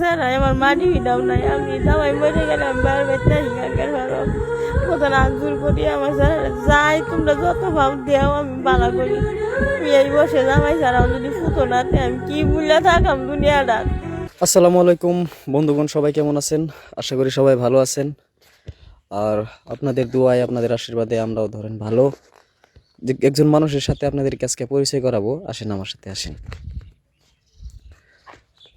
Sir আমার মাটি ভিটাও নাই আমি দামাই মরে গেলে আমি বার বেতে হিঙ্গার ভালো কোথাও আঞ্জুর করি আমার স্যার যাই তোমরা যত ভাব দেও আমি বালা করি আমি এই বসে জামাই আমার যদি ফুটো না আমি কি বুঝলে থাকাম দুনিয়াটা আসসালামু আলাইকুম বন্ধুগণ, সবাই কেমন আছেন? আশা করি সবাই ভালো আছেন। আর আপনাদের দোয়ায়, আপনাদের আশীর্বাদে আমরাও ধরেন ভালো। একজন মানুষের সাথে আপনাদের আজকে পরিচয় করাবো, আসেন আমার সাথে, আসেন।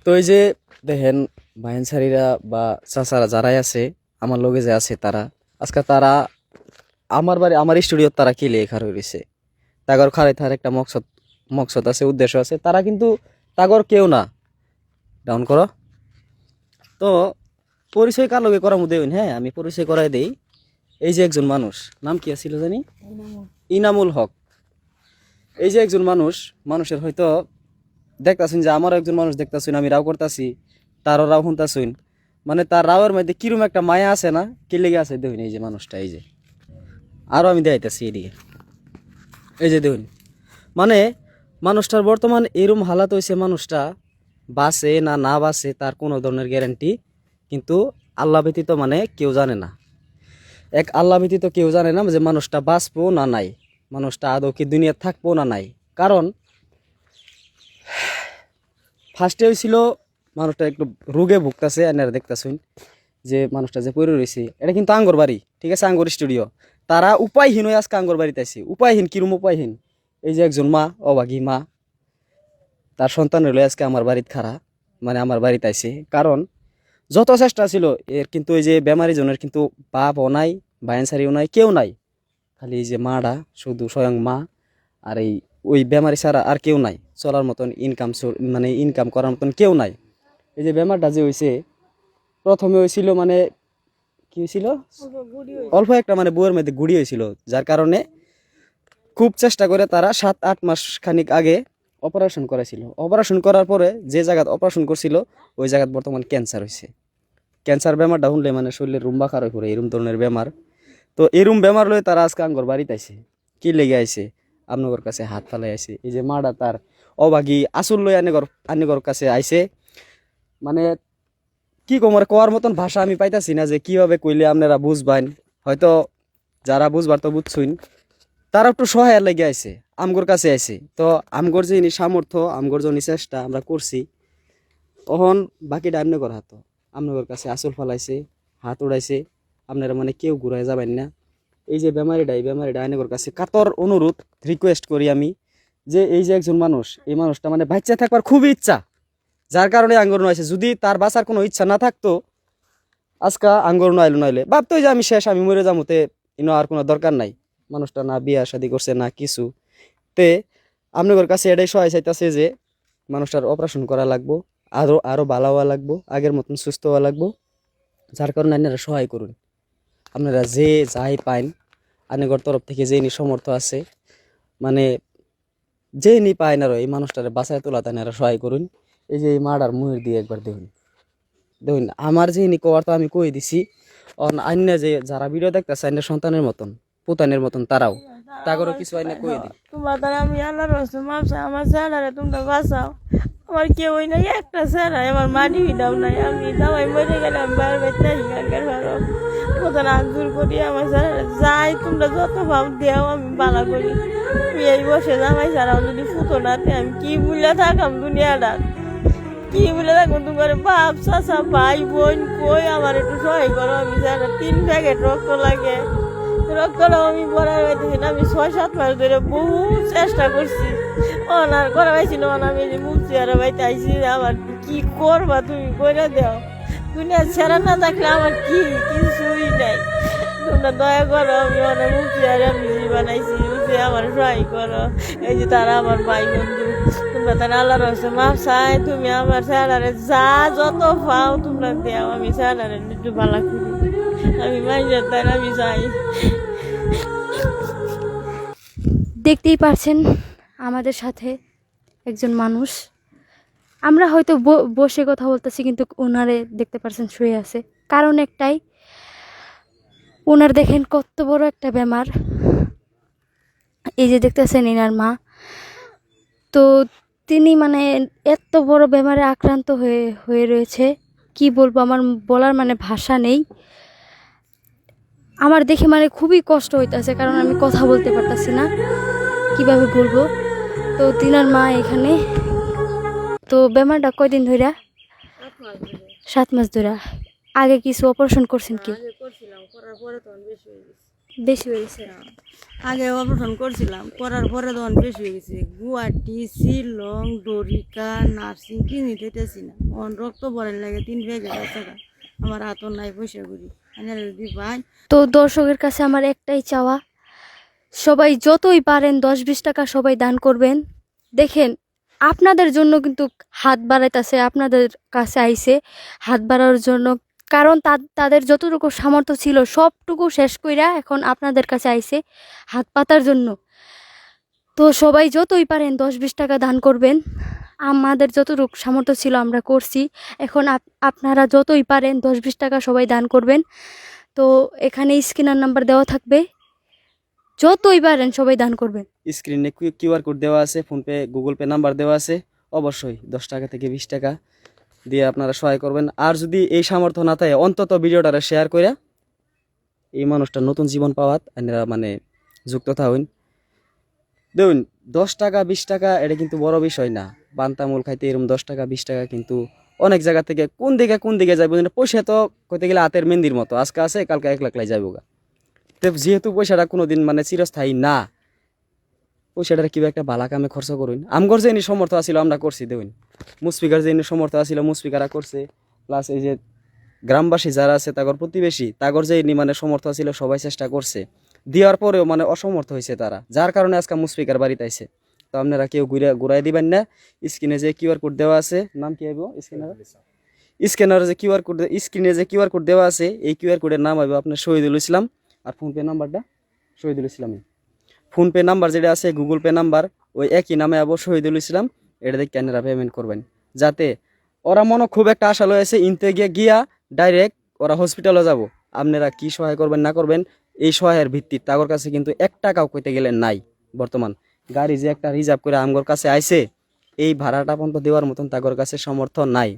তো এই যে দেখেন ভাইনসারিরা বা চাচারা যারাই আছে, আমার লগে যে আছে তারা, আজকে তারা আমার বাড়ি, আমার স্টুডিও তারা কিলে খার রয়েছে? তাগর খারে তার একটা মকসদ মকসদ আছে, উদ্দেশ্য আছে, তারা কিন্তু তাগর কেউ না। ডাউন করো। তো পরিচয় কার লগে করা দেবেন হ্যাঁ আমি পরিচয় করাই দেই। এই যে একজন মানুষ, নাম কি ছিল জানি? ইনামুল হক। এই যে একজন মানুষ, মানুষের হয়তো দেখতাছেন যে আমারও একজন মানুষ দেখতাছেন, আমি রাও করতাছি। তারও রাও শুনতাছেন মানে তার রাওয়ের মধ্যে কিরম একটা মায়া আছে না, কি লেগে আছে দেখুন এই যে মানুষটা, এই যে। আরও আমি দেখাইতেছি এদিকে। এই যে দেখুন মানে মানুষটার বর্তমান এরম হালাত হয়েছে মানুষটা বাসে না না বাসে তার কোনো ধরনের গ্যারান্টি কিন্তু আল্লাহ ব্যতীত মানে কেউ জানে না। এক আল্লাহ ব্যতীত কেউ জানে না যে মানুষটা বাঁচবো না নাই, মানুষটা আদৌ কি দুনিয়া থাকব না নাই। কারণ ফার্স্টে হয়েছিল মানুষটা একটু রোগে ভুগতেছে আপনারা দেখতেছেন যে মানুষটা যে পড়ে রয়েছে। এটা কিন্তু আঙ্গর বাড়ি, ঠিক আছে? আঙ্গর স্টুডিও তারা উপায়হীন হয়ে আজকে আঙ্গর বাড়িতে আছে উপায়হীন, কিরম উপায়হীন? এই যে একজন মা, অবাগী মা, তার সন্তান হলো আজকে আমার বাড়িতে খারা মানে আমার বাড়িতে আইছে। কারণ যত চেষ্টা ছিল, এর কিন্তু এই যে বেমারি জনের কিন্তু বাপও নাই বায়ানসারিও নাই, কেউ নাই। খালি এই যে মাটা, শুধু স্বয়ং মা, আর এই, ওই বেমারি ছাড়া আর কেউ নাই। চলার মতন ইনকাম মানে ইনকাম করার মতন কেউ নাই। এই যে বেমারটা যে হয়েছে প্রথমে হয়েছিল মানে কি হয়েছিল অল্প একটা মানে বউয়ের মধ্যে গুড়ি হয়েছিল যার কারণে খুব চেষ্টা করে তারা সাত, আট মাস খানিক আগে অপারেশন করেছিল অপারেশন করার পরে যে জায়গাত অপারেশন করছিল, ওই জায়গাত বর্তমান ক্যান্সার হয়েছে ক্যান্সার বেমারটা শুনলে মানে শরীরে রুম্বা খারাপ করে এরম ধরনের বেমার। তো এরম বেমার লয়ে তারা আজকে আঙ্গর বাড়িতে আইছে। কি লেগে আইছে? আপনার কাছে হাত ফালাই আইছে। এই যে মাটা তার অবাগী আসল লই আনেগর আনেগর কাছে আইছে। মানে কি কমর কোয়ার মতন ভাষা আমি পাইতাছি না যে কীভাবে কইলে আপনারা বুঝবেন হয়তো যারা বুঝবার তো বুঝছুন তারা একটু সহায় লেগে আইছে, আমগোর কাছে আইছে। তো আমগোর যে সামর্থ্য, আমগোর যে চেষ্টা আমরা করছি, তখন বাকিটা আমনে কর হাত। আমনগর কাছে আসল ফালাইছে, হাত উড়াইছে, আপনারা মানে কেউ ঘুরাই যাবেন না। এই যে বেমারিটা, এই বেমারিটা আইনগর কাছে কাতর অনুরোধ রিকোয়েস্ট করি আমি, যে এই যে একজন মানুষ, এই মানুষটা মানে বাচ্চা থাকবার খুবই ইচ্ছা। যার কারণে আঙ্গরণ আছে যদি তার বাঁচার কোনো ইচ্ছা না থাকতো, আজকা আঙ্গরণ আইলো নাইলে ভাবতোই যে আমি শেষ, আমি মরে যামতে ইনো আর কোনো দরকার নাই। মানুষটা না বিয়া শাদি করছে, না কিছু। তে আপনাদের কাছে এটাই সহায় চাইতেছে যে মানুষটার অপারেশন করা লাগবো আরও আরও ভালো হওয়া লাগবো, আগের মতন সুস্থ হওয়া লাগবো। যার কারণে আপনারা সহায় করুন। আপনারা যে যাই পাইন আনেগর তরফ থেকে যে নি সমর্থ আছে মানে যে নি পাইন আরও এই মানুষটারে বাঁচায় তোলা তারা সহায় করুন। এই যে এই মাডার মুহের দিয়ে একবার দেখুন। দেখুন, আমার যে নি কোয়ার তো আমি কই দিছি। অন অন্য যে যারা ভিডিও দেখতেছে অন্য সন্তানের মতন, পুতানের মতন, তারাও। তাগরও কিছু আইনে কই দিই। তোমার দ্বারা আমি আল্লাহর রসে মাপসা আমার স্যারারে তোমরা বাঁচাও। আমার কেউই নাই, একটা স্যারা আমার মাটি ভিটাও নাই। আমি দামাই মরে গেলাম বার বেতে হিঙ্গার ভালো কোথাও আঞ্জুর করি, আমার স্যারারে যাই, তোমরা যত ভাব দেও, আমি বালা করি। আমি এই বসে জামাই স্যার যদি ফুটো না আমি কি বুঝলে থাকাম দুনিয়াটা কি বলে দেখো তোমার বাপ, চাচা, ভাই, বোন, কই? আমার একটু সহায় করো, আমি স্যার তিন প্যাকেট রক্ত লাগে। রক্তটাও আমি পড়াই পাইতেছি না আমি ছয়, সাত মাস ধরে বহু চেষ্টা করছি। অনার করা পাইছিল আমি এই যে মুখ চেয়ারে বাইতে আইছি আমার কি করবা তুমি কইরা দাও। দুনিয়া ছেড়া না থাকলে আমার কি কিছুই নাই। তোমরা দয়া করো, আমি অনেক মুখ চেয়ারে আমি বানাইছি যে আমার সহায় করো। এই যে তারা আমার ভাই বন্ধু। তোমরা তারা আল্লাহ রসে মাপ চাই তুমি আমার স্যালারে যা যত পাও তোমরা দেও, আমি স্যালারে একটু ভালো করি। আমি মাইজার তার আমি যাই। দেখতেই পারছেন আমাদের সাথে একজন মানুষ। আমরা হয়তো বসে কথা বলতেছি, কিন্তু ওনারে দেখতে পারছেন শুয়ে আছে। কারণ একটাই ওনার দেখেন কত বড় একটা বেমার। এই যে দেখতেছেন এনার মা। তো তিনি মানে এত বড় বেমারে আক্রান্ত হয়ে হয়ে রয়েছে। কি বলব আমার বলার মানে ভাষা নেই। আমার দেখে মানে খুবই কষ্ট হইতেছে কারণ আমি কথা বলতে পারতাছি না। কীভাবে বলব? তো তিনার মা এখানে। তো বেমারটা কয়দিন ধইরা? সাত মাস ধরে আগে কিছু অপারেশন করছেন কি? বেশি হয়েছে আগে অপারেশন করছিলাম, করার পরে তখন বেশি হয়ে গেছে। গুয়াহাটি, শিলং, ডরিকা, নার্সিং কিনে দিতেছি না। অন রক্ত বলেন লাগে তিন বেগে টাকা আমার হাতও নাই, পয়সা করি। ভাই তো দর্শকের কাছে আমার একটাই চাওয়া, সবাই যতই পারেন দশ বিশ টাকা সবাই দান করবেন। দেখেন, আপনাদের জন্য কিন্তু হাত বাড়াইতেছে, আপনাদের কাছে আইসে হাত বাড়ানোর জন্য কারণ তাদের যতটুকু সামর্থ্য ছিল, সবটুকু শেষ কইরা এখন আপনাদের কাছে আইসে হাত পাতার জন্য। তো সবাই যতই পারেন দশ বিশ টাকা দান করবেন। আমাদের যতটুকু সামর্থ্য ছিল আমরা করছি। এখন আপ- আপনারা যতই পারেন দশ বিশ টাকা সবাই দান করবেন। তো এখানে স্ক্রিনার নাম্বার দেওয়া থাকবে। যতই পারেন সবাই দান করবেন। স্ক্রিনে কিউআর কোড দেওয়া আছে, ফোনপে, গুগল পে নাম্বার দেওয়া আছে। অবশ্যই দশ টাকা থেকে বিশ টাকা। দিয়ে আপনারা সহায় করবেন। আর যদি এই সামর্থ্য না থাকে, অন্তত ভিডিওটা শেয়ার করে এই মানুষটা নতুন জীবন পাওয়াত আপনারা মানে যুক্ত থাকুন। দেখুন, দশ টাকা, বিশ টাকা, এটা কিন্তু বড় বিষয় না। বান্তামূল খাইতে এরকম দশ টাকা, বিশ টাকা কিন্তু অনেক জায়গা থেকে কোন দিকে কোন দিকে যাবে পয়সা তো কইতে গেলে হাতের মেন্দির মতো। আজকে আছে, কালকে এক লাখ লাই যাব গা। তো যেহেতু পয়সাটা কোনোদিন মানে চিরস্থায়ী না পয়সাটা কিবা একটা বালা কামে খরচ করুন। আমগর যে এনি সমর্থ আছিল, আমরা করছি দেখুন মুসফিকার যে এনি সমর্থ আছিল, মুসফিকারা করছে। প্লাস এই যে গ্রামবাসী যারা আছে, তাগর প্রতিবেশী, তাগর যে এনি মানে সমর্থ আছিল, সবাই চেষ্টা করছে। দেওয়ার পরেও মানে অসমর্থ হয়েছে তারা। যার কারণে আজকে মুসফিকার বাড়িতে আইছে। তো আপনারা কেউ ঘুরে, ঘুরাই দিবেন না। স্ক্রিনে যে কিউআর কোড দেওয়া আছে, নাম কি হইব? স্ক্রিনার? স্ক্যানারে যে কিউআর কোড, স্ক্রিনে যে কিউআর কোড দেওয়া আছে, এই কিউআর কোডের নাম হবে আপনার শহীদুল ইসলাম। আর ফোনপে নাম্বারটা? শহীদুল ইসলামই। ফোনপে নাম্বার যেটা আছে গুগল পে নাম্বার, ওই একই নামে আবার শহীদুল ইসলাম, এটা দিয়ে ক্যানেরা পেমেন্ট করবেন। যাতে ওরা মনে খুব একটা আশা লয়েছে ইনতে গিয়ে গিয়া ডাইরেক্ট ওরা হসপিটালে যাব। আপনারা কি সহায় করবেন, না করবেন, এই সহায়ের ভিত্তি তাগর কাছে কিন্তু এক টাকাও কইতে গেলে নাই বর্তমান। গাড়ি যে একটা রিজার্ভ করে আমগর কাছে আইছে, এই ভাড়াটা পর্যন্ত দেওয়ার মতন তাগর কাছে সমর্থ নাই।